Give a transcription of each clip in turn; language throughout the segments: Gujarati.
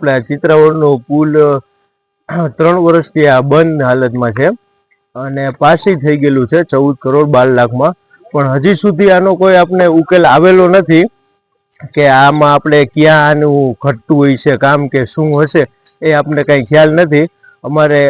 આપણે ચિત્રાવળનો પુલ ત્રણ વર્ષથી આ બંધ હાલતમાં છે. અને પાસી થઈ ગયેલું છે ચૌદ કરોડ બાર લાખમાં. પણ હજી સુધી આનો કોઈ આપણે ઉકેલ આવેલો નથી કે આમાં આપણે ક્યાં આનું ઘટતું હોય છે, કામ કે શું હશે, એ આપણે કંઈ ખ્યાલ નથી. અમારે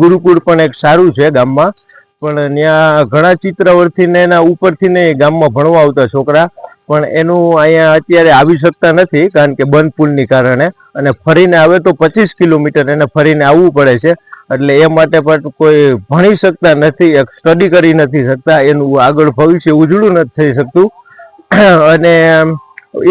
ગુરુકુળ પણ એક સારું છે ગામમાં. પણ ત્યાં ઘણા ચિત્રાવરથી ને એના ઉપરથી ને ગામમાં ભણવા આવતા છોકરા. પણ એનું અહીંયા અત્યારે આવી શકતા નથી, કારણ કે બંધ પુલની કારણે. અને ફરીને આવે તો પચીસ કિલોમીટર એને ફરીને આવવું પડે છે. એટલે એ માટે પણ કોઈ ભણી શકતા નથી સ્ટડી કરી નથી શકતા, એનું આગળ ભવિષ્ય ઉજળું નથી થઈ શકતું. અને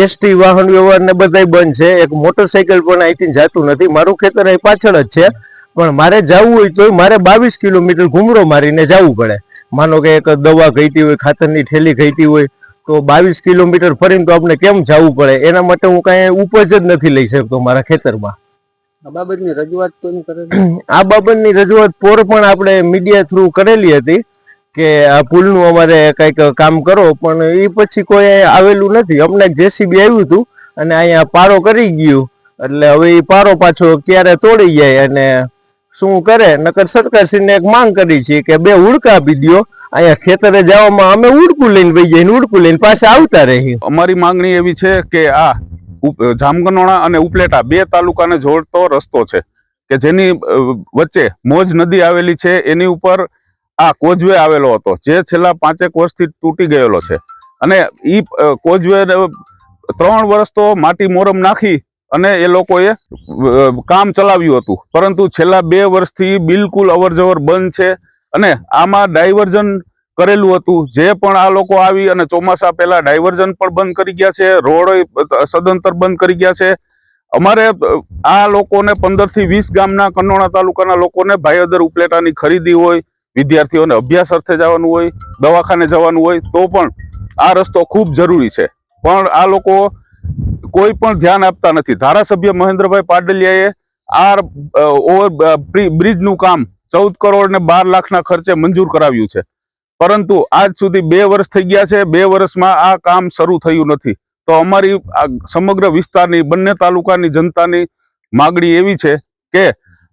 એસટી વાહન વ્યવહારને બધાય બંધ છે. એક મોટરસાયકલ પણ અહીંથી જતું નથી. મારું ખેતર અહીં પાછળ જ છે. પણ મારે જવું હોય તો મારે બાવીસ કિલોમીટર ઘૂમરો મારીને જવું પડે. માનો કે એક દવા ઘટી હોય, ખાતરની ઠેલી ઘટી હોય તો બાવીસ કિલોમીટર ફરીને તો આપણે કેમ જવું પડે? એના માટે હું કાંઈ ઉપજ જ નથી લઈ શકતો મારા ખેતરમાં. આ બાબતની રજૂઆત કોની કરે આ બાબતની રજૂઆત પોર પણ આપણે મીડિયા થ્રુ કરેલી હતી કે આ પુલનું અમારે કંઈક કામ કરો પણ એ પછી કોઈ આવેલું નથી. અમને જેસીબી આવ્યું હતું અને અહીંયા પારો કરી ગયું. એટલે હવે એ પારો પાછો ક્યારે તોડી જાય અને શું કરે? નકર સરકારશ્રીને એક માંગ કરી છે કે બે હુડકા આપી દ્યો અહીંયા ખેતરે જવામાં અમે ઉડકું લઈને વહી જઈને, ઉડકું લઈને પાછા આવતા રહી અમારી માંગણી એવી છે કે આ જામગનોણા અને ઉપલેટા બે તાલુકાને જોડતો રસ્તો છે કે જેની વચ્ચે મોજ નદી આવેલી છે, એની ઉપર આ કોજવે આવેલો હતો, જે છેલ્લા પાંચેક વર્ષથી તૂટી ગયેલો છે. અને ઈ કોજવે ત્રણ વર્ષ તો માટી મોરમ નાખી અને એ લોકોએ કામ ચલાવ્યું હતું. પરંતુ છેલ્લા બે વર્ષથી બિલકુલ અવરજવર બંધ છે. અને આમાં ડાયવર્ઝન કરેલું હતું. જે પણ આ લોકો આવી અને ચોમાસા પહેલા ડાયવર્ઝન પણ બંધ કરી ગયા છે, રોડ સદંતર બંધ કરી ગયા છે. અમારે આ લોકોને પંદરથી વીસ ગામના કંડોણા તાલુકાના લોકોને ભાઈઅદર ઉપલેટાની ખરીદી હોય, વિદ્યાર્થીઓને અભ્યાસ અર્થે જવાનું હોય, દવાખાને જવાનું હોય, તો પણ આ રસ્તો ખૂબ જરૂરી છે. પણ આ લોકો કોઈ પણ ધ્યાન આપતા નથી. ધારાસભ્ય મહેન્દ્રભાઈ પાડલિયાએ આ ઓવર બ્રિ- બ્રિજનું કામ ચૌદ કરોડ ને બાર લાખના ખર્ચે મંજૂર કરાવ્યું છે. પરંતુ આજ સુધી બે વર્ષ થઈ ગયા છે, બે વર્ષમાં આ કામ શરૂ થયું નથી. તો અમારી સમગ્ર વિસ્તારની, બંને તાલુકાની જનતાની માગણી એવી છે કે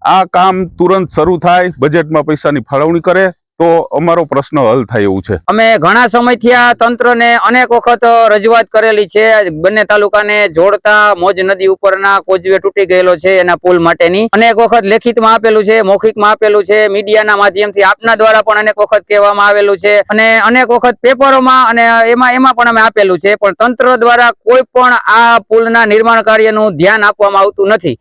આ કામ તુરંત શરૂ થાય, બજેટમાં પૈસાની ફાળવણી કરે તો અમારો પ્રશ્ન હલ થાય એવું છે. અમે ઘણા સમયથી આ તંત્રને અનેક વખત રજૂઆત કરેલી છે. બંને તાલુકાને જોડતા મોજ નદી ઉપરના કોજવે તૂટી ગયેલો છે એના પુલ માટેની. અનેક વખત લેખિતમાં આપેલું છે, મૌખિકમાં આપેલું છે, મીડિયાના માધ્યમથી આપના દ્વારા પણ અનેક વખત કહેવામાં આવેલું છે. અને અનેક વખત પેપરોમાં અને એમાં એમાં પણ અમે આપેલું છે, પણ તંત્ર દ્વારા કોઈ પણ આ પુલના નિર્માણ કાર્યનું ધ્યાન આપવામાં આવતું નથી.